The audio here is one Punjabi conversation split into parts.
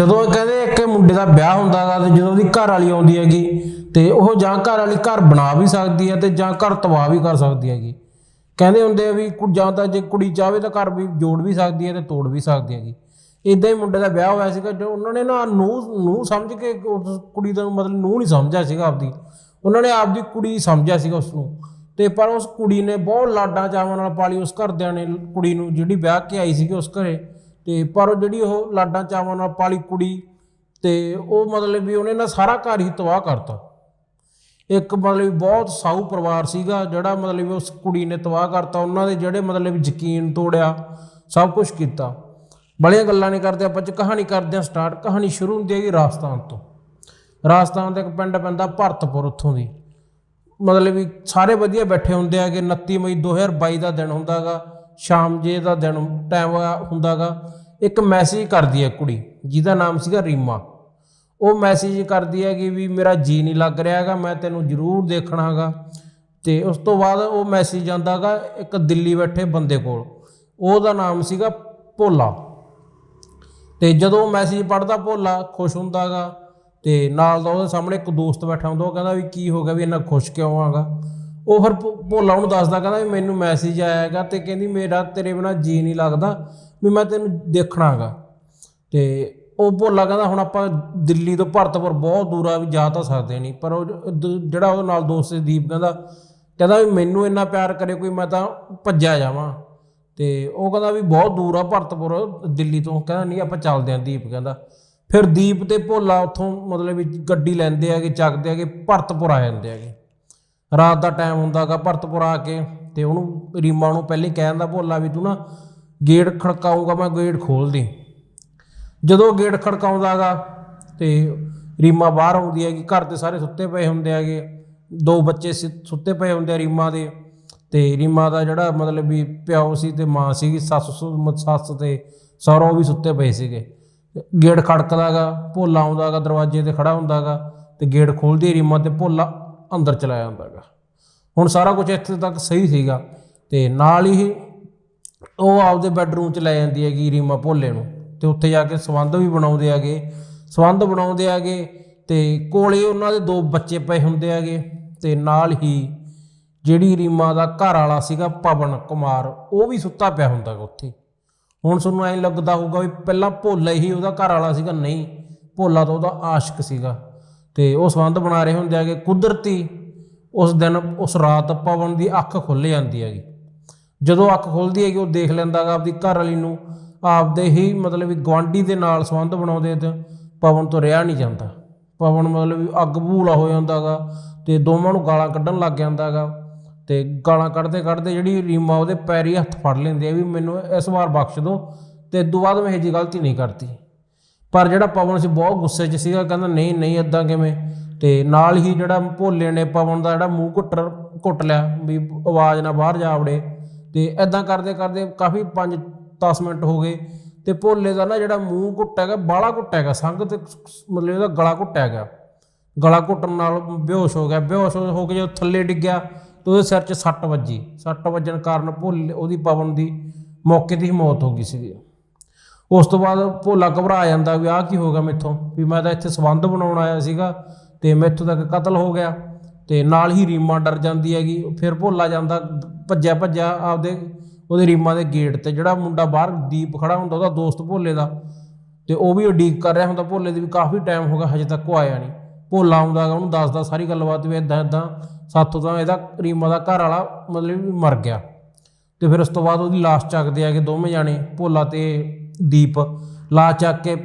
ਜਦੋਂ ਇਹ ਕਹਿੰਦੇ ਇੱਕ ਮੁੰਡੇ ਦਾ ਵਿਆਹ ਹੁੰਦਾਗਾ ਤੇ ਜਦੋਂ ਉਹਦੀ ਘਰ ਵਾਲੀ ਆਉਂਦੀ ਹੈਗੀ ਤੇ ਉਹ ਜਾਂ ਘਰ ਵਾਲੀ ਘਰ ਬਣਾ ਵੀ ਸਕਦੀ ਹੈ ਤੇ ਜਾਂ ਘਰ ਤਬਾਹ ਵੀ ਕਰ ਸਕਦੀ ਹੈਗੀ। ਕਹਿੰਦੇ ਹੁੰਦੇ ਆ ਵੀ ਕੁ- ਜਾਂ ਤਾਂ ਜੇ ਕੁੜੀ ਚਾਹਵੇ ਤਾਂ ਘਰ ਵੀ ਜੋੜ ਵੀ ਸਕਦੀ ਹੈ ਤੇ ਤੋੜ ਵੀ ਸਕਦੀ ਹੈਗੀ। ਇਦਾਂ ਹੀ ਮੁੰਡੇ ਦਾ ਵਿਆਹ ਹੋਇਆ ਸੀਗਾ ਜੋ ਉਹਨਾਂ ਨੇ ਨਾ ਨੂੰ ਨੂੰ ਸਮਝ ਕੇ ਉਸ ਕੁੜੀ ਦਾ ਮਤਲਬ ਨੂੰ ਨਹੀਂ ਸਮਝਿਆ ਸੀਗਾ ਆਪਦੀ। ਉਹਨਾਂ ਨੇ ਆਪਦੀ ਕੁੜੀ ਸਮਝਿਆ ਸੀਗਾ ਉਸ ਨੂੰ ਤੇ ਪਰ ਉਸ ਕੁੜੀ ਨੇ ਬਹੁਤ ਲਾਡਾਂ ਚਾਵਾਂ ਨਾਲ ਪਾਲੀ, ਉਸ ਘਰਦਿਆਂ ਨੇ ਕੁੜੀ ਨੂੰ ਜਿਹੜੀ ਵਿਆਹ ਕੇ ਆਈ ਸੀਗੀ ਉਸ ਘਰੇ। ਤੇ ਪਰ ਉਹ ਜਿਹੜੀ ਉਹ ਲਾਡਾਂ ਚਾਵਾਂ ਨਾਲ ਪਾਲੀ ਕੁੜੀ ਤੇ ਉਹ ਮਤਲਬ ਵੀ ਉਹਨੇ ਨਾ ਸਾਰਾ ਘਰ ਹੀ ਤਬਾਹ ਕਰਤਾ। ਇੱਕ ਮਤਲਬ ਬਹੁਤ ਸਾਊ ਪਰਿਵਾਰ ਸੀਗਾ ਜਿਹੜਾ ਮਤਲਬ ਉਸ ਕੁੜੀ ਨੇ ਤਬਾਹ ਕਰਤਾ, ਉਹਨਾਂ ਦੇ ਜਿਹੜੇ ਮਤਲਬ ਯਕੀਨ ਤੋੜਿਆ, ਸਭ ਕੁਝ ਕੀਤਾ। ਬੜੀਆਂ ਗੱਲਾਂ ਨਹੀਂ ਕਰਦੇ, ਆਪਾਂ ਚ ਕਹਾਣੀ ਕਰਦੇ ਹਾਂ ਸਟਾਰਟ। ਕਹਾਣੀ ਸ਼ੁਰੂ ਹੁੰਦੀ ਹੈਗੀ ਰਾਜਸਥਾਨ ਤੋਂ। ਰਾਜਸਥਾਨ ਦਾ ਇੱਕ ਪਿੰਡ ਪੈਂਦਾ ਭਰਤਪੁਰ ਉੱਥੋਂ ਦੀ। ਮਤਲਬ ਵੀ ਸਾਰੇ ਵਧੀਆ ਬੈਠੇ ਹੁੰਦੇ ਆਗੇ 29 ਮਈ 2022 ਦਾ ਦਿਨ ਹੁੰਦਾਗਾ ਸ਼ਾਮ ਜੇ ਦਾ ਦਿਨ ਟਾਈਮ ਹੁੰਦਾਗਾ, ਇੱਕ ਮੈਸੇਜ ਕਰਦੀ ਹੈ ਕੁੜੀ, ਜਿਹਦਾ ਨਾਮ ਸੀਗਾ ਰੀਮਾ। ਉਹ ਮੈਸੇਜ ਕਰਦੀ ਹੈ ਕਿ ਵੀ ਮੇਰਾ ਜੀ ਨਹੀਂ ਲੱਗ ਰਿਹਾ ਹੈਗਾ, ਮੈਂ ਤੈਨੂੰ ਜ਼ਰੂਰ ਦੇਖਣਾ ਦੇਖਣਾਗਾ। ਤੇ ਉਸ ਤੋਂ ਬਾਅਦ ਉਹ ਮੈਸੇਜ ਜਾਂਦਾਗਾ ਇੱਕ ਦਿੱਲੀ ਬੈਠੇ ਬੰਦੇ ਕੋਲ। ਉਹਦਾ ਨਾਮ ਸੀਗਾ ਭੋਲਾ। ਤੇ ਜਦੋਂ ਉਹ ਮੈਸੇਜ ਪੜਦਾ ਭੋਲਾ ਖੁਸ਼ ਹੁੰਦਾਗਾ, ਤੇ ਨਾਲ ਦਾ ਉਹਦੇ ਸਾਹਮਣੇ ਇੱਕ ਦੋਸਤ ਬੈਠਾ ਹੁੰਦਾ, ਉਹ ਕਹਿੰਦਾ ਵੀ ਕੀ ਹੋ ਗਿਆ ਵੀ ਇੰਨਾ ਖੁਸ਼ ਕਿਉਂ ਆਗਾ? ਉਹ ਫਿਰ ਭੋ- ਭੋਲਾ ਉਹਨੂੰ ਦੱਸਦਾ, ਕਹਿੰਦਾ ਵੀ ਮੈਨੂੰ ਮੈਸੇਜ ਆਇਆ ਹੈਗਾ ਤੇ ਕਹਿੰਦੀ ਮੇਰਾ ਤੇਰੇ ਬਿਨਾ ਜੀ ਨਹੀਂ ਲੱਗਦਾ ਵੀ ਮੈਂ ਤੈਨੂੰ ਦੇਖਣਾਗਾ ਤੇ ਉਹ ਭੋਲਾ ਕਹਿੰਦਾ ਹੁਣ ਆਪਾਂ ਦਿੱਲੀ ਤੋਂ ਭਰਤਪੁਰ ਬਹੁਤ ਦੂਰ ਆ, ਵੀ ਜਾ ਤਾਂ ਸਕਦੇ ਨਹੀਂ, ਪਰ ਉਹ ਦ- ਜਿਹੜਾ ਉਹਦੇ ਨਾਲ ਦੋਸਤ ਸੀ ਦੀਪ ਕਹਿੰਦਾ ਕਹਿੰਦਾ ਵੀ ਮੈਨੂੰ ਇੰਨਾ ਪਿਆਰ ਕਰੇ ਕੋਈ ਮੈਂ ਤਾਂ ਭੱਜਿਆ ਜਾਵਾਂ। ਤੇ ਉਹ ਕਹਿੰਦਾ ਵੀ ਬਹੁਤ ਦੂਰ ਆ ਭਰਤਪੁਰ, ਦਿੱਲੀ ਤੋਂ, ਕਹਿੰਦਾ ਨਹੀਂ ਆਪਾਂ ਚੱਲਦੇ ਆਂ ਦੀਪ ਕਹਿੰਦਾ। ਫਿਰ ਦੀਪ ਤੇ ਭੋਲਾ ਉੱਥੋਂ ਮਤਲਬ ਵੀ ਗੱਡੀ ਲੈਂਦੇ ਆਗੇ ਚੱਕਦੇ ਆਗੇ ਭਰਤਪੁਰ ਆ ਜਾਂਦੇ ਆਗੇ ਰਾਤ ਦਾ ਟਾਈਮ ਹੁੰਦਾਗਾ ਭਰਤਪੁਰ ਆ ਕੇ ਤੇ ਉਹਨੂੰ ਰੀਮਾ ਨੂੰ ਪਹਿਲੇ ਕਹਿ ਦਿੰਦਾ ਭੋਲਾ ਵੀ ਤੂੰ ਨਾ ਗੇਟ ਖੜਕਾਊਗਾ, ਮੈਂ ਗੇਟ ਖੋਲ ਦੇ ਜਦੋਂ ਗੇਟ ਖੜਕਾਉਂਦਾਗਾ ਤੇ ਰੀਮਾ ਬਾਹਰ ਆਉਂਦੀ ਹੈਗੀ, ਘਰ ਦੇ ਸਾਰੇ ਸੁੱਤੇ ਪਏ ਹੁੰਦੇ ਹੈਗੇ, ਦੋ ਬੱਚੇ ਸਿ- ਸੁੱਤੇ ਪਏ ਹੁੰਦੇ ਆ ਰੀਮਾ ਦੇ, ਤੇ ਰੀਮਾ ਦਾ ਜਿਹੜਾ ਮਤਲਬ ਵੀ ਪਿਓ ਸੀ ਤੇ ਮਾਂ ਸੀਗੀ, ਸੱਸ ਸੁ- ਮ- ਸੱਸ ਤੇ ਸਹੁਰਾ ਵੀ ਸੁੱਤੇ ਪਏ ਸੀਗੇ। ਗੇਟ ਖੜਕਦਾਗਾ, ਭੋਲਾ ਆਉਂਦਾਗਾ, ਦਰਵਾਜ਼ੇ ਤੇ ਖੜਾ ਹੁੰਦਾਗਾ ਤੇ ਗੇਟ ਖੋਲਦੀ ਰੀਮਾ ਤੇ ਭੋਲਾ ਅੰਦਰ ਚਲਾ ਜਾਂਦਾਗਾ ਹੁਣ ਸਾਰਾ ਕੁਝ ਇੱਥੇ ਤੱਕ ਸਹੀ ਸੀਗਾ ਤੇ ਨਾਲ ਹੀ ਉਹ ਆਪਦੇ ਬੈੱਡਰੂਮ 'ਚ ਲੈ ਜਾਂਦੀ ਹੈਗੀ ਰੀਮਾ ਭੋਲੇ ਨੂੰ ਤੇ ਉੱਥੇ ਜਾ ਕੇ ਸਬੰਧ ਵੀ ਬਣਾਉਂਦੇ ਹੈਗੇ। ਸਬੰਧ ਬਣਾਉਂਦੇ ਹੈਗੇ ਤੇ ਕੋਲੇ ਉਹਨਾਂ ਦੇ ਦੋ ਬੱਚੇ ਪਏ ਹੁੰਦੇ ਹੈਗੇ ਤੇ ਨਾਲ ਹੀ ਜਿਹੜੀ ਰੀਮਾ ਦਾ ਘਰ ਵਾਲਾ ਸੀਗਾ ਪਵਨ ਕੁਮਾਰ, ਉਹ ਵੀ ਸੁੱਤਾ ਪਿਆ ਹੁੰਦਾ ਗਾ ਉੱਥੇ। ਹੁਣ ਤੁਹਾਨੂੰ ਐਂ ਲੱਗਦਾ ਹੋਊਗਾ ਵੀ ਪਹਿਲਾਂ ਭੋਲਾ ਹੀ ਉਹਦਾ ਘਰ ਵਾਲਾ ਸੀਗਾ, ਨਹੀਂ। ਭੋਲਾ ਤਾਂ ਉਹਦਾ ਆਸ਼ਿਕ ਸੀਗਾ। ਤੇ ਉਹ ਸੰਬੰਧ ਬਣਾ ਰਹੇ ਹੁੰਦੇ ਹੈਗੇ ਕੁਦਰਤੀ, ਉਸ ਦਿਨ, ਉਸ ਰਾਤ ਪਵਨ ਦੀ ਅੱਖ ਖੁੱਲ ਜਾਂਦੀ ਹੈਗੀ। ਜਦੋਂ ਅੱਖ ਖੁੱਲਦੀ ਹੈਗੀ, ਉਹ ਦੇਖ ਲੈਂਦਾਗਾ ਆਪਦੀ ਘਰ ਵਾਲੀ ਨੂੰ, ਆਪਦੇ ਹੀ ਮਤਲਬ ਵੀ ਗਵਾਂਢੀ ਦੇ ਨਾਲ ਸੰਬੰਧ ਬਣਾਉਂਦੇ ਤੇ ਪਵਨ ਤੋਂ ਰਿਹਾ ਨਹੀਂ ਜਾਂਦਾ। ਪਵਨ ਮਤਲਬ ਵੀ ਅੱਗ ਭੂਲਾ ਹੋ ਜਾਂਦਾਗਾ ਤੇ ਦੋਵਾਂ ਨੂੰ ਗਾਲਾਂ ਕੱਢਣ ਲੱਗ ਜਾਂਦਾਗਾ ਤੇ ਗਾਲਾਂ ਕੱਢਦੇ ਕੱਢਦੇ ਜਿਹੜੀ ਰੀਮਾ ਉਹਦੇ ਪੈਰੀ ਹੱਥ ਫੜ ਲੈਂਦੀ ਆ ਵੀ ਮੈਨੂੰ ਇਸ ਵਾਰ ਬਖਸ਼ ਦਿਓ ਤੇ ਇਦੋਂ ਬਾਅਦ ਮੈਂ ਇਹ ਜੀ ਗਲਤੀ ਨਹੀਂ ਕਰਦੀ ਪਰ ਜਿਹੜਾ ਪਵਨ ਸੀ ਬਹੁਤ ਗੁੱਸੇ 'ਚ ਸੀਗਾ, ਕਹਿੰਦਾ ਨਹੀਂ ਨਹੀਂ ਇਦਾਂ ਕਿਵੇਂ? ਤੇ ਨਾਲ ਹੀ ਜਿਹੜਾ ਭੋਲੇ ਨੇ ਪਵਨ ਦਾ ਜਿਹੜਾ ਮੂੰਹ ਘੁੱਟ ਘੁੱਟ ਲਿਆ ਵੀ ਆਵਾਜ਼ ਨਾ ਬਾਹਰ ਜਾ ਵੜੇ। ਤੇ ਇਦਾਂ ਕਰਦੇ ਕਰਦੇ ਕਾਫੀ 5-10 ਮਿੰਟ ਹੋ ਗਏ ਤੇ ਭੋਲੇ ਦਾ ਨਾ ਜਿਹੜਾ ਮੂੰਹ ਘੁੱਟਿਆ ਗਿਆ ਬਾਲਾ ਘੁੱਟਿਆ ਗਿਆ ਸੰਗ ਤੇ ਮਤਲਬ ਇਹਦਾ ਗਲਾ ਘੁੱਟਿਆ ਗਿਆ ਗਲਾ ਘੁੱਟਣ ਨਾਲ ਬੇਹੋਸ਼ ਹੋ ਗਿਆ, ਬੇਹੋਸ਼ ਹੋ ਕੇ ਜਦੋਂ ਥੱਲੇ ਡਿੱਗਿਆ ਤੇ ਉਹਦੇ ਸਿਰ 'ਚ ਸੱਟ ਵੱਜੀ। ਸੱਟ ਵੱਜਣ ਕਾਰਨ ਭੋਲੇ, ਉਹਦੀ ਪਵਨ ਦੀ ਮੌਕੇ ਤੇ ਹੀ ਮੌਤ ਹੋ ਗਈ ਸੀਗੀ। ਉਸ ਤੋਂ ਬਾਅਦ ਭੋਲਾ ਘਬਰਾ ਜਾਂਦਾ ਵੀ ਆਹ ਕੀ ਹੋ ਗਿਆ ਮੇਥੋਂ? ਵੀ ਮੈਂ ਤਾਂ ਇੱਥੇ ਸਬੰਧ ਬਣਾਉਣ ਆਇਆ ਸੀਗਾ ਤੇ ਮੈਥੋਂ ਤੱਕ ਕਤਲ ਹੋ ਗਿਆ ਤੇ ਨਾਲ ਹੀ ਰੀਮਾ ਡਰ ਜਾਂਦੀ ਹੈਗੀ, ਫਿਰ ਭੋਲਾ ਜਾਂਦਾ, ਭੱਜਿਆ ਭੱਜਿਆ ਆਪਦੇ ਉਹਦੇ ਰੀਮਾ ਦੇ ਗੇਟ ਤੇ, ਜਿਹੜਾ ਮੁੰਡਾ ਬਾਹਰ ਦੀਪ ਖੜਾ ਹੁੰਦਾ ਉਹਦਾ ਦੋਸਤ ਭੋਲੇ ਦਾ, ਤੇ ਉਹ ਵੀ ਉਡੀਕ ਕਰ ਰਿਹਾ ਹੁੰਦਾ ਭੋਲੇ ਦੀ ਵੀ ਕਾਫੀ ਟਾਈਮ ਹੋ ਗਿਆ, ਹਜੇ ਤੱਕ ਉਹ ਆਇਆ ਨਹੀਂ। ਭੋਲਾ ਆਉਂਦਾ ਗਾ ਉਹਨੂੰ ਦੱਸਦਾ ਸਾਰੀ ਗੱਲਬਾਤ ਵੀ ਇਦਾਂ ਇਦਾਂ ਸਾਥੋਂ ਤਾਂ ਇਹਦਾ ਰੀਮਾ ਦਾ ਘਰ ਵਾਲਾ ਮਤਲਬ ਵੀ ਮਰ ਗਿਆ। ਤੇ ਫਿਰ ਉਸ ਤੋਂ ਬਾਅਦ ਉਹਦੀ ਲਾਸ਼ ਚੱਕਦੇ ਆ ਆਗੇ ਦੋਵੇਂ ਜਾਣੇ, ਭੋਲਾ ਤੇ ਦੀਪ ਲਾਸ਼ ਚੱਕ ਕੇ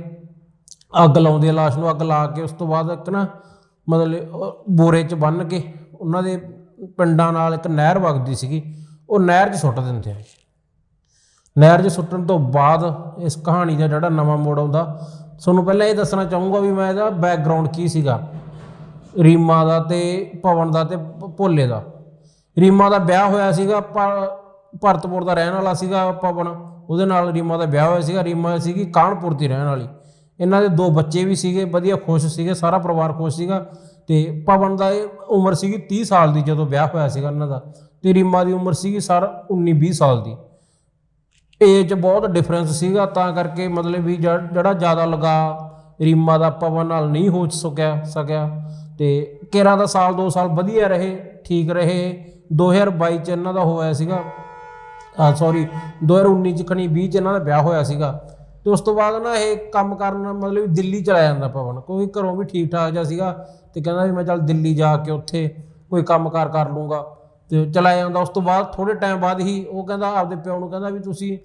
ਅੱਗ ਲਾਉਂਦੇ ਆ, ਲਾਸ਼ ਨੂੰ ਅੱਗ ਲਾ ਕੇ ਉਸ ਤੋਂ ਬਾਅਦ ਇੱਕ ਨਾ ਮਤਲਬ ਬੋਰੇ 'ਚ ਬੰਨ੍ਹ ਕੇ ਉਹਨਾਂ ਦੇ ਪਿੰਡਾਂ ਨਾਲ ਇੱਕ ਨਹਿਰ ਵਗਦੀ ਸੀਗੀ, ਉਹ ਨਹਿਰ 'ਚ ਸੁੱਟ ਦਿੰਦੇ ਆ। ਨਹਿਰ 'ਚ ਸੁੱਟਣ ਤੋਂ ਬਾਅਦ ਇਸ ਕਹਾਣੀ ਦਾ ਜਿਹੜਾ ਨਵਾਂ ਮੋੜ ਆਉਂਦਾ, ਤੁਹਾਨੂੰ ਪਹਿਲਾਂ ਇਹ ਦੱਸਣਾ ਚਾਹੂੰਗਾ ਵੀ ਮੈਂ ਇਹਦਾ ਬੈਕਗ੍ਰਾਉਂਡ ਕੀ ਸੀਗਾ। ਰੀਮਾ ਦਾ ਤੇ ਭਵਨ ਦਾ ਤੇ ਭੋਲੇ ਦਾ। ਰੀਮਾ ਦਾ ਵਿਆਹ ਹੋਇਆ ਸੀਗਾ ਪਰ ਭਰਤਪੁਰ ਦਾ ਰਹਿਣ ਵਾਲਾ ਸੀਗਾ ਪਵਨ। ਉਹਦੇ ਨਾਲ ਰੀਮਾ ਦਾ ਵਿਆਹ ਹੋਇਆ ਸੀਗਾ, ਰੀਮਾ ਸੀਗੀ ਕਾਨਪੁਰ ਦੀ ਰਹਿਣ ਵਾਲੀ। ਇਹਨਾਂ ਦੇ ਦੋ ਬੱਚੇ ਵੀ ਸੀਗੇ, ਵਧੀਆ ਖੁਸ਼ ਸੀਗੇ, ਸਾਰਾ ਪਰਿਵਾਰ ਖੁਸ਼ ਸੀਗਾ ਤੇ ਪਵਨ ਦਾ ਇਹ ਉਮਰ ਸੀਗੀ 30 ਸਾਲ ਦੀ ਜਦੋਂ ਵਿਆਹ ਹੋਇਆ ਸੀਗਾ ਇਹਨਾਂ ਦਾ ਤੇ ਰੀਮਾ ਦੀ ਉਮਰ ਸੀਗੀ ਸਰ 19 20 ਸਾਲ ਦੀ। ਏਜ ਬਹੁਤ ਡਿਫਰੈਂਸ ਸੀਗਾ, ਤਾਂ ਕਰਕੇ ਮਤਲਬ ਵੀ ਜ- ਜਿਹੜਾ ਜ਼ਿਆਦਾ ਲਗਾ ਰੀਮਾ ਦਾ ਪਵਨ ਨਾਲ ਨਹੀਂ ਹੋ ਸਕਿਆ ਸਕਿਆ ਤੇ ਕੇਰਾਂ ਦਾ ਸਾਲ 2 ਸਾਲ ਵਧੀਆ ਰਹੇ, ਠੀਕ ਰਹੇ। 2022 ਚ ਇਹਨਾਂ ਦਾ ਹੋਇਆ ਸੀਗਾ। ਸੌਰੀ 2019 ਚ ਖਣੀ 20 ਚ ਇਹਨਾਂ ਦਾ ਵਿਆਹ ਹੋਇਆ ਸੀਗਾ। ਤੇ ਉਸ ਤੋਂ ਬਾਅਦ ਨਾ ਇਹ ਕੰਮ ਕਰਨ ਮਤਲਬ ਦਿੱਲੀ ਚਲਾ ਜਾਂਦਾ ਪਵਨ। ਕਿਉਂਕਿ ਘਰੋਂ ਵੀ ਠੀਕ ਠਾਕ ਜਿਹਾ ਸੀਗਾ ਤੇ ਕਹਿੰਦਾ ਵੀ ਮੈਂ ਚੱਲ ਦਿੱਲੀ ਜਾ ਕੇ ਉੱਥੇ ਕੋਈ ਕੰਮਕਾਰ ਕਰ ਲੂੰਗਾ ਤੇ ਚਲਾ ਜਾਂਦਾ। ਉਸ ਤੋਂ ਬਾਅਦ ਥੋੜੇ ਟਾਈਮ ਬਾਅਦ ਹੀ ਉਹ ਕਹਿੰਦਾ, ਆਪਦੇ ਪਿਓ ਨੂੰ ਕਹਿੰਦਾ ਵੀ ਤੁਸੀਂ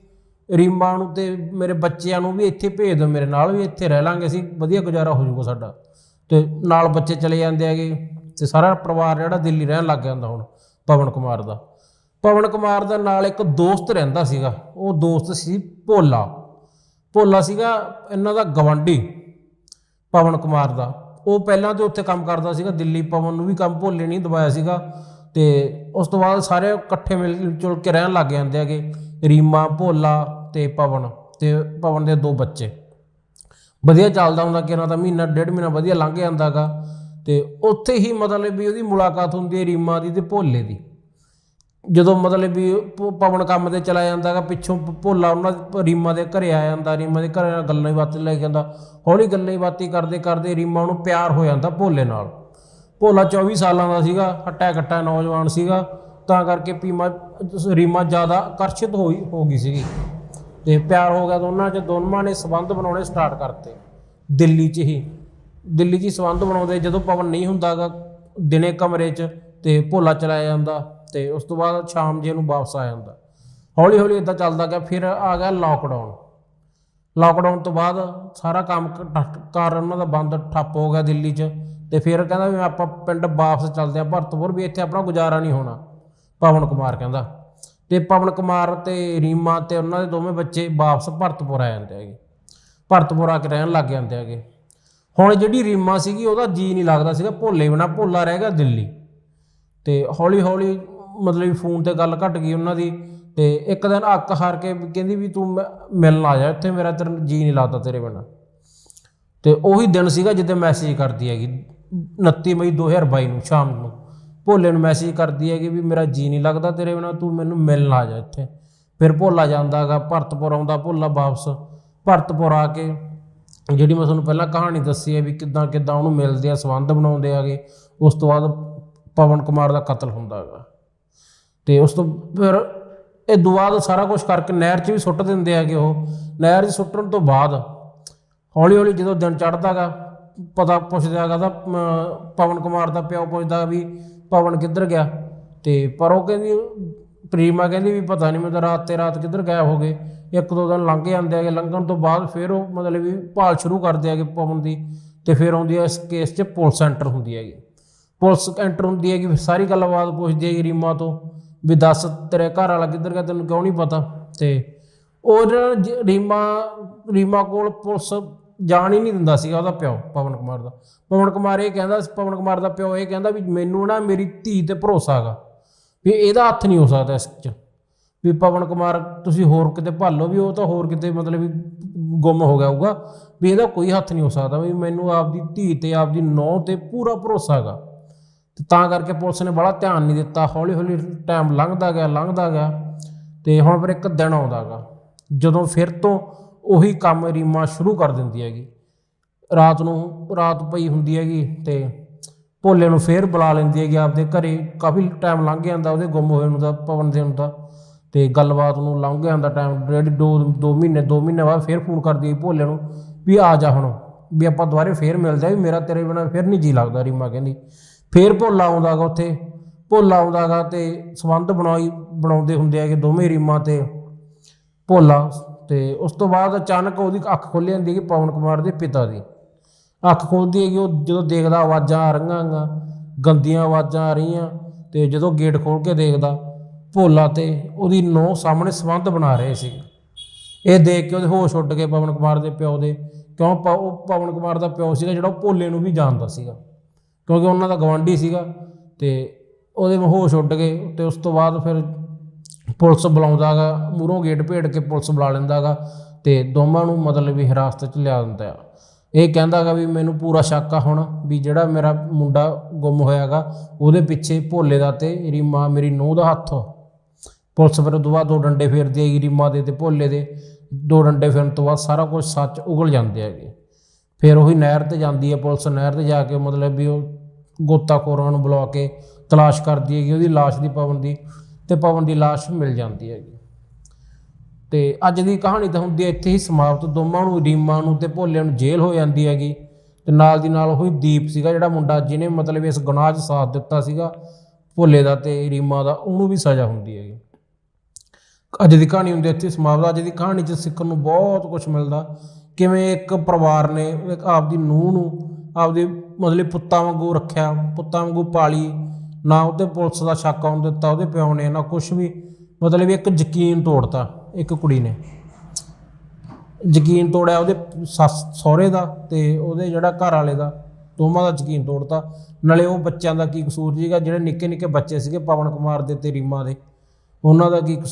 ਰੀਮਾ ਨੂੰ ਤੇ ਮੇਰੇ ਬੱਚਿਆਂ ਨੂੰ ਵੀ ਇੱਥੇ ਭੇਜ ਦਿਓ, ਮੇਰੇ ਨਾਲ ਵੀ ਇੱਥੇ ਰਹਿ ਲਾਂਗੇ ਅਸੀਂ, ਵਧੀਆ ਗੁਜ਼ਾਰਾ ਹੋ ਜਾਊਗਾ ਸਾਡਾ। ਤੇ ਨਾਲ ਬੱਚੇ ਚਲੇ ਜਾਂਦੇ ਹੈਗੇ ਤੇ ਸਾਰਾ ਪਰਿਵਾਰ ਜਿਹੜਾ ਦਿੱਲੀ ਰਹਿਣ ਲੱਗ ਜਾਂਦਾ ਹੁਣ ਪਵਨ ਕੁਮਾਰ ਦਾ। ਪਵਨ ਕੁਮਾਰ ਦਾ ਨਾਲ ਇੱਕ ਦੋਸਤ ਰਹਿੰਦਾ ਸੀਗਾ। ਉਹ ਦੋਸਤ ਸੀ ਭੋਲਾ। ਭੋਲਾ ਸੀਗਾ ਇਹਨਾਂ ਦਾ ਗਵੰਡੀ ਪਵਨ ਕੁਮਾਰ ਦਾ। ਉਹ ਪਹਿਲਾਂ ਤੇ ਉੱਥੇ ਕੰਮ ਕਰਦਾ ਸੀਗਾ, ਦਿੱਲੀ ਪਵਨ ਨੂੰ ਵੀ ਕੰਮ ਭੋਲੇ ਨਹੀਂ ਦਵਾਇਆ ਸੀਗਾ। ਤੇ ਉਸ ਤੋਂ ਬਾਅਦ ਸਾਰੇ ਇਕੱਠੇ ਮਿਲ ਜੁਲ ਕੇ ਰਹਿਣ ਲੱਗ ਜਾਂਦੇ ਹੈਗੇ। ਰੀਮਾ, ਭੋਲਾ ਤੇ ਪਵਨ ਤੇ ਪਵਨ ਦੇ ਦੋ ਬੱਚੇ। ਵਧੀਆ ਚੱਲਦਾ ਹੁੰਦਾ ਕਿ ਇਹਨਾਂ ਦਾ ਮਹੀਨਾ, ਡੇਢ ਮਹੀਨਾ ਵਧੀਆ ਲੰਘ ਜਾਂਦਾਗਾ ਤੇ ਉੱਥੇ ਹੀ ਮਤਲਬ ਵੀ ਉਹਦੀ ਮੁਲਾਕਾਤ ਹੁੰਦੀ ਹੈ ਰੀਮਾ ਦੀ ਤੇ ਭੋਲੇ ਦੀ। ਜਦੋਂ ਮਤਲਬ ਵੀ ਪਵਨ ਕੰਮ ਤੇ ਚਲਾ ਜਾਂਦਾਗਾ ਪਿੱਛੋਂ ਭੋਲਾ ਉਹਨਾਂ ਦੇ- ਰੀਮਾ ਦੇ ਘਰੇ ਆ ਜਾਂਦਾ, ਰੀਮਾ ਦੇ ਘਰੇ ਨਾਲ ਗੱਲਾਂ ਹੀ ਬਾਤਾਂ ਲੈ ਕੇ ਜਾਂਦਾ, ਹੌਲੀ ਗੱਲਾਂ ਹੀ ਬਾਤੀ ਕਰਦੇ ਕਰਦੇ ਰੀਮਾ ਨੂੰ ਪਿਆਰ ਹੋ ਜਾਂਦਾ ਭੋਲੇ ਨਾਲ। ਭੋਲਾ 24 ਸਾਲਾਂ ਦਾ ਸੀਗਾ ਹੱਟਾ ਕੱਟਾ ਨੌਜਵਾਨ ਸੀਗਾ, ਤਾਂ ਕਰਕੇ ਪੀਮਾ ਰੀਮਾ ਜ਼ਿਆਦਾ ਆਕਰਸ਼ਿਤ ਹੋਈ, ਹੋ ਗਈ ਸੀਗੀ। ਤੇ ਪਿਆਰ ਹੋ ਗਿਆ ਦੋਨਾਂ 'ਚ, ਦੋਨਾਂ ਨੇ ਸਬੰਧ ਬਣਾਉਣੇ ਸਟਾਰਟ ਕਰਤੇ। ਦਿੱਲੀ 'ਚ ਹੀ। ਦਿੱਲੀ 'ਚ ਹੀ ਸਬੰਧ ਬਣਾਉਂਦੇ, ਜਦੋਂ ਪਵਨ ਨਹੀਂ ਹੁੰਦਾਗਾ ਦਿਨੇ ਕਮਰੇ 'ਚ ਤੇ ਭੋਲਾ ਚਲਾਇਆ ਜਾਂਦਾ ਤੇ ਉਸ ਤੋਂ ਬਾਅਦ ਸ਼ਾਮ ਜੇ ਨੂੰ ਵਾਪਸ ਆ ਜਾਂਦਾ। ਹੌਲੀ ਹੌਲੀ ਇਦਾਂ ਚੱਲਦਾ ਗਿਆ, ਫਿਰ ਆ ਗਿਆ ਲਾਕਡਾਊਨ ਲਾਕਡਾਊਨ ਤੋਂ ਬਾਅਦ ਸਾਰਾ ਕੰਮ ਕ- ਕਾਰ ਉਹਨਾਂ ਦਾ ਬੰਦ ਠੱਪ ਹੋ ਗਿਆ ਦਿੱਲੀ 'ਚ। ਤੇ ਫਿਰ ਕਹਿੰਦਾ ਵੀ ਆਪਾਂ ਪਿੰਡ ਵਾਪਸ ਚੱਲਦੇ ਆ ਭਰਤਪੁਰ ਵੀ ਇੱਥੇ ਆਪਣਾ ਗੁਜ਼ਾਰਾ ਨਹੀਂ ਹੋਣਾ, ਪਵਨ ਕੁਮਾਰ ਕਹਿੰਦਾ। ਤੇ ਪਵਨ ਕੁਮਾਰ ਤੇ ਰੀਮਾ ਤੇ ਉਹਨਾਂ ਦੇ ਦੋਵੇਂ ਬੱਚੇ ਵਾਪਸ ਭਰਤਪੁਰ ਆ ਜਾਂਦੇ ਹੈਗੇ। ਭਰਤਪੁਰ ਆ ਕੇ ਰਹਿਣ ਲੱਗ ਜਾਂਦੇ ਹੈਗੇ। ਹੁਣ ਜਿਹੜੀ ਰੀਮਾ ਸੀਗੀ ਉਹਦਾ ਜੀ ਨਹੀਂ ਲੱਗਦਾ ਸੀਗਾ, ਭੋਲੇ ਬਿਨਾ ਭੋਲਾ ਰਹਿ ਗਿਆ ਦਿੱਲੀ। ਤੇ ਹੌਲੀ ਹੌਲੀ ਮਤਲਬ ਫੋਨ ਤੇ ਗੱਲ ਘਟ ਗਈ ਉਹਨਾਂ ਦੀ ਤੇ ਇੱਕ ਦਿਨ ਅੱਕ ਹਾਰ ਕੇ ਕਹਿੰਦੀ ਵੀ ਤੂੰ ਮ- ਮਿਲਣ ਆ ਜਾ, ਇੱਥੇ ਮੇਰਾ ਤੇਰਾ ਜੀ ਨਹੀਂ ਲੱਗਦਾ ਤੇਰੇ ਬਿਨਾ। ਤੇ ਉਹੀ ਦਿਨ ਸੀਗਾ ਜਿੱਦੇ ਮੈਸੇਜ ਕਰਦੀ ਹੈਗੀ 29 ਮਈ 2022 ਨੂੰ, ਸ਼ਾਮ ਨੂੰ। ਭੋਲੇ ਨੂੰ ਮੈਸੇਜ ਕਰਦੀ ਹੈਗੀ ਵੀ ਮੇਰਾ ਜੀ ਨਹੀਂ ਲੱਗਦਾ ਤੇਰੇ ਬਿਨਾ, ਤੂੰ ਮੈਨੂੰ ਮਿਲਣ ਆ ਜਾ ਇੱਥੇ। ਫਿਰ ਭੋਲਾ ਜਾਂਦਾਗਾ ਭਰਤਪੁਰ ਆਉਂਦਾ ਭੋਲਾ ਵਾਪਸ। ਭਰਤਪੁਰ ਆ ਕੇ ਜਿਹੜੀ ਮੈਂ ਤੁਹਾਨੂੰ ਪਹਿਲਾਂ ਕਹਾਣੀ ਦੱਸੀ ਹੈ ਵੀ ਕਿੱਦਾਂ ਕਿੱਦਾਂ ਉਹਨੂੰ ਮਿਲਦੇ ਆ, ਸੰਬੰਧ ਬਣਾਉਂਦੇ ਆਗੇ ਉਸ ਤੋਂ ਬਾਅਦ ਪਵਨ ਕੁਮਾਰ ਦਾ ਕਤਲ ਹੁੰਦਾ ਹੈਗਾ। ਤੇ ਉਸ ਤੋਂ ਫਿਰ ਇਹ ਤੋਂ ਸਾਰਾ ਕੁਝ ਕਰਕੇ ਨਹਿਰ 'ਚ ਵੀ ਸੁੱਟ ਦਿੰਦੇ ਹੈਗੇ ਉਹ। ਨਹਿਰ 'ਚ ਸੁੱਟਣ ਤੋਂ ਬਾਅਦ ਹੌਲੀ ਹੌਲੀ ਜਦੋਂ ਦਿਨ ਚੜ੍ਹਦਾਗਾ, ਪਤਾ ਪੁੱਛਦਾ ਹੈਗਾ ਤਾਂ ਪਵਨ ਕੁਮਾਰ ਦਾ ਪਿਓ ਪੁੱਛਦਾ ਵੀ ਪਵਨ ਕਿੱਧਰ ਗਿਆ? ਤੇ ਪਰ ਉਹ ਕਹਿੰਦੀ, ਪ੍ਰੀਮਾ ਕਹਿੰਦੀ ਵੀ ਪਤਾ ਨਹੀਂ, ਮੈਂ ਤਾਂ ਰਾਤ ਤੇ ਰਾਤ ਕਿੱਧਰ ਗਿਆ ਹੋ ਗਏ। ਇੱਕ ਦੋ ਦਿਨ ਲੰਘ ਜਾਂਦੇ ਹੈਗੇ, ਲੰਘਣ ਤੋਂ ਬਾਅਦ ਫਿਰ ਉਹ ਮਤਲਬ ਵੀ ਭਾਲ ਸ਼ੁਰੂ ਕਰਦੇ ਹੈਗੇ ਪਵਨ ਦੀ ਤੇ ਫਿਰ ਆਉਂਦੀ ਹੈ ਇਸ ਕੇਸ 'ਚ ਪੁਲਿਸ ਐਂਟਰ ਹੁੰਦੀ ਹੈਗੀ। ਪੁਲਿਸ ਐਂਟਰ ਹੁੰਦੀ ਹੈਗੀ, ਫਿਰ ਸਾਰੀ ਗੱਲਬਾਤ ਪੁੱਛਦੀ ਹੈਗੀ ਰੀਮਾ ਤੋਂ। ਵੀ ਦੱਸ ਤੇਰੇ ਘਰ ਵਾਲਾ ਕਿੱਧਰ ਗਿਆ ਤੈਨੂੰ ਕਿਉਂ ਨਹੀਂ ਪਤਾ? ਤੇ ਉਹ ਜ- ਰੀਮਾ ਰੀਮਾ ਕੋਲ ਪੁਲਿਸ ਜਾਣ ਹੀ ਨਹੀਂ ਦਿੰਦਾ ਸੀਗਾ ਉਹਦਾ ਪਿਓ, ਪਵਨ ਕੁਮਾਰ ਦਾ। ਪਵਨ ਕੁਮਾਰ ਇਹ ਕਹਿੰਦਾ, ਪਵਨ ਕੁਮਾਰ ਦਾ ਪਿਓ ਇਹ ਕਹਿੰਦਾ ਵੀ ਮੈਨੂੰ ਨਾ ਮੇਰੀ ਧੀ ਤੇ ਭਰੋਸਾ ਹੈਗਾ ਵੀ ਇਹਦਾ ਹੱਥ ਨਹੀਂ ਹੋ ਸਕਦਾ ਇਸ 'ਚ। ਵੀ ਪਵਨ ਕੁਮਾਰ ਤੁਸੀਂ ਹੋਰ ਕਿਤੇ ਭਾਲੋ ਵੀ ਉਹ ਤਾਂ ਹੋਰ ਕਿਤੇ ਮਤਲਬ ਵੀ ਗੁੰਮ ਹੋ ਗਿਆ ਹੋਊਗਾ ਵੀ ਇਹਦਾ ਕੋਈ ਹੱਥ ਨਹੀਂ ਹੋ ਸਕਦਾ ਵੀ ਮੈਨੂੰ ਆਪਦੀ ਧੀ ਤੇ ਆਪਦੀ ਨੌਂ ਤੇ ਪੂਰਾ ਭਰੋਸਾ ਹੈਗਾ। ਤੇ ਤਾਂ ਕਰਕੇ ਪੁਲਿਸ ਨੇ ਬੜਾ ਧਿਆਨ ਨਹੀਂ ਦਿੱਤਾ ਹੌਲੀ ਹੌਲੀ ਟਾਈਮ ਲੰਘਦਾ ਗਿਆ ਲੰਘਦਾ ਗਿਆ ਤੇ ਹੁਣ ਫਿਰ ਇੱਕ ਦਿਨ ਆਉਂਦਾਗਾ ਜਦੋਂ ਫਿਰ ਤੋਂ ਉਹੀ ਕੰਮ ਰੀਮਾ ਸ਼ੁਰੂ ਕਰ ਦਿੰਦੀ ਹੈਗੀ। ਰਾਤ ਨੂੰ ਰਾਤ ਪਈ ਹੁੰਦੀ ਹੈਗੀ ਤੇ ਭੋਲੇ ਨੂੰ ਫੇਰ ਬੁਲਾ ਲੈਂਦੀ ਹੈਗੀ ਆਪਦੇ ਘਰੇ, ਕਾਫੀ ਟਾਈਮ ਲੰਘ ਜਾਂਦਾ ਉਹਦੇ ਗੁੰਮ ਹੋਏ ਨੂੰ ਦਾ ਪਵਨ ਦੇ ਨੂੰ ਦਾ ਤੇ ਗੱਲਬਾਤ ਨੂੰ ਲੰਘ ਜਾਂਦਾ ਟਾਈਮ ਡੇਢ ਦੋ ਦੋ ਮਹੀਨੇ ਦੋ ਮਹੀਨੇ ਬਾਅਦ ਫੇਰ ਫੋਨ ਕਰਦੀ ਹੈ ਭੋਲੇ ਨੂੰ ਵੀ ਆ ਜਾ ਹੁਣ, ਵੀ ਆਪਾਂ ਦੁਬਾਰੇ ਫੇਰ ਮਿਲ ਆ, ਵੀ ਮੇਰਾ ਤੇਰੇ ਬਿਨਾ ਫੇਰ ਨਹੀਂ ਜੀ ਲੱਗਦਾ ਰੀਮਾ ਕਹਿੰਦੀ। ਫੇਰ ਭੋਲਾ ਆਉਂਦਾਗਾ ਉੱਥੇ। ਭੋਲਾ ਆਉਂਦਾਗਾ ਤੇ ਸਬੰਧ ਬਣਾਈ, ਬਣਾਉਂਦੇ ਹੁੰਦੇ ਹੈਗੇ ਦੋਵੇਂ ਰੀਮਾਂ ਤੇ। ਭੋਲਾ ਤੇ ਉਸ ਤੋਂ ਬਾਅਦ ਅਚਾਨਕ ਉਹਦੀ ਅੱਖ ਖੁੱਲ ਜਾਂਦੀ ਹੈ ਕਿ ਪਵਨ ਕੁਮਾਰ ਦੇ ਪਿਤਾ ਦੀ। ਅੱਖ ਖੋਲਦੀ ਹੈ ਕਿ ਉਹ ਜਦੋਂ ਦੇਖਦਾ ਆਵਾਜ਼ਾਂ ਆ ਰਹੀਆਂ ਗਾ ਗੰਦੀਆਂ ਆਵਾਜ਼ਾਂ ਆ ਰਹੀਆਂ, ਤੇ ਜਦੋਂ ਗੇਟ ਖੋਲ ਕੇ ਦੇਖਦਾ, ਭੋਲਾ ਤੇ ਉਹਦੀ ਨੌ ਸਾਹਮਣੇ ਸੰਬੰਧ ਬਣਾ ਰਹੇ ਸੀ। ਇਹ ਦੇਖ ਕੇ ਉਹਦੇ ਹੋਸ਼ ਉੱਡ ਗਏ ਪਵਨ ਕੁਮਾਰ ਦੇ ਪਿਓ ਦੇ, ਕਿਉਂ ਪ- ਉਹ ਪਵਨ ਕੁਮਾਰ ਦਾ ਪਿਓ ਸੀਗਾ ਜਿਹੜਾ ਉਹ ਭੋਲੇ ਨੂੰ ਵੀ ਜਾਣਦਾ ਸੀਗਾ। ਕਿਉਂਕਿ ਉਹਨਾਂ ਦਾ ਗਵਾਂਢੀ ਸੀਗਾ ਤੇ ਉਹਦੇ ਹੋਸ਼ ਉੱਡ ਗਏ ਤੇ ਉਸ ਤੋਂ ਬਾਅਦ ਫਿਰ ਪੁਲਿਸ ਬੁਲਾਉਂਦਾਗਾ ਮੂਹਰੋਂ ਗੇਟ ਭੇੜ ਕੇ ਪੁਲਿਸ ਬੁਲਾ ਲੈਂਦਾਗਾ ਤੇ ਦੋਵਾਂ ਨੂੰ ਮਤਲਬ ਵੀ ਹਿਰਾਸਤ 'ਚ ਲਿਆ ਦਿੰਦਾ ਆ। ਇਹ ਕਹਿੰਦਾਗਾ ਵੀ ਮੈਨੂੰ ਪੂਰਾ ਸ਼ੱਕ ਆ ਹੁਣ ਵੀ ਜਿਹੜਾ ਮੇਰਾ ਮੁੰਡਾ ਗੁੰਮ ਹੋਇਆਗਾ ਉਹਦੇ ਪਿੱਛੇ ਭੋਲੇ ਦਾ ਤੇ ਰੀਮਾ ਮੇਰੀ ਨੂੰਹ ਦਾ ਹੱਥ ਪੁਲਿਸ ਫਿਰ ਉਦੋਂ ਬਾਅਦ ਦੋ ਡੰਡੇ ਫੇਰਦੀ ਹੈਗੀ ਰੀਮਾ ਦੇ ਤੇ ਭੋਲੇ ਦੇ, ਦੋ ਡੰਡੇ ਫੇਰਨ ਤੋਂ ਬਾਅਦ ਸਾਰਾ ਕੁਝ ਸੱਚ ਉਗਲ ਜਾਂਦੇ ਹੈਗੇ। ਫਿਰ ਉਹੀ ਨਹਿਰ ਤੇ ਜਾਂਦੀ ਹੈ ਪੁਲਿਸ, ਨਹਿਰ ਤੇ ਜਾ ਕੇ ਮਤਲਬ ਵੀ ਉਹ ਗੋਤਾਖੋਰਾਂ ਨੂੰ ਬੁਲਾ ਕੇ ਤਲਾਸ਼ ਕਰਦੀ ਹੈਗੀ, ਉਹਦੀ ਲਾਸ਼ ਦੀ ਪਵਨ ਦੀ ਤੇ ਪਵਨ ਦੀ ਲਾਸ਼ ਮਿਲ ਜਾਂਦੀ ਹੈਗੀ। ਤੇ ਅੱਜ ਦੀ ਕਹਾਣੀ ਤਾਂ ਹੁੰਦੀ ਹੈ ਇੱਥੇ ਹੀ ਸਮਾਪਤ, ਦੋਵਾਂ ਨੂੰ, ਰੀਮਾ ਨੂੰ ਤੇ ਭੋਲੇ ਨੂੰ ਜੇਲ੍ਹ ਹੋ ਜਾਂਦੀ ਹੈਗੀ ਤੇ ਨਾਲ ਦੀ ਨਾਲ ਉਹੀ ਦੀਪ ਸੀਗਾ ਜਿਹੜਾ ਮੁੰਡਾ ਜਿਹਨੇ ਮਤਲਬ ਇਸ ਗੁਨਾਹ 'ਚ ਸਾਥ ਦਿੱਤਾ ਸੀਗਾ, ਭੋਲੇ ਦਾ ਤੇ ਰੀਮਾ ਦਾ, ਉਹਨੂੰ ਵੀ ਸਜ਼ਾ ਹੁੰਦੀ ਹੈਗੀ। ਅੱਜ ਦੀ ਕਹਾਣੀ ਹੁੰਦੀ ਇੱਥੇ ਸਮਾਪਤ, ਅੱਜ ਦੀ ਕਹਾਣੀ 'ਚ ਸਿੱਖਣ ਨੂੰ ਬਹੁਤ ਕੁਝ ਮਿਲਦਾ। ਕਿਵੇਂ ਇੱਕ ਪਰਿਵਾਰ ਨੇ ਆਪਦੀ ਨੂੰਹ ਨੂੰ ਆਪਦੇ ਮਤਲਬ ਪੁੱਤਾਂ ਵਾਂਗੂ ਰੱਖਿਆ, ਪੁੱਤਾਂ ਵਾਂਗੂ ਪਾਲੀ, ਨਾ ਉਹਦੇ ਪੁਲਿਸ ਦਾ ਸ਼ੱਕ ਆਉਣ ਦਿੱਤਾ, ਉਹਦੇ ਪਿਓ ਨੇ, ਨਾ ਕੁਝ ਵੀ। ਮਤਲਬ ਇੱਕ ਯਕੀਨ ਤੋੜਤਾ, ਇੱਕ ਕੁੜੀ ਨੇ। ਯਕੀਨ ਤੋੜਿਆ ਉਹਦੇ ਸੱਸ, ਸਹੁਰੇ ਦਾ ਤੇ ਉਹਦੇ ਜਿਹੜਾ ਘਰ ਵਾਲੇ ਦਾ, ਦੋਵਾਂ ਦਾ ਯਕੀਨ ਤੋੜਤਾ। ਨਾਲੇ ਉਹ ਬੱਚਿਆਂ ਦਾ ਕੀ ਕਸੂਰ ਸੀਗਾ, ਜਿਹੜੇ ਨਿੱਕੇ ਨਿੱਕੇ ਬੱਚੇ ਸੀਗੇ, ਪਵਨ ਕੁਮਾਰ ਦੇ ਤੇ ਰੀਮਾ ਦੇ। ਉਹਨਾਂ ਦਾ ਕੀ ਕਸੂਰ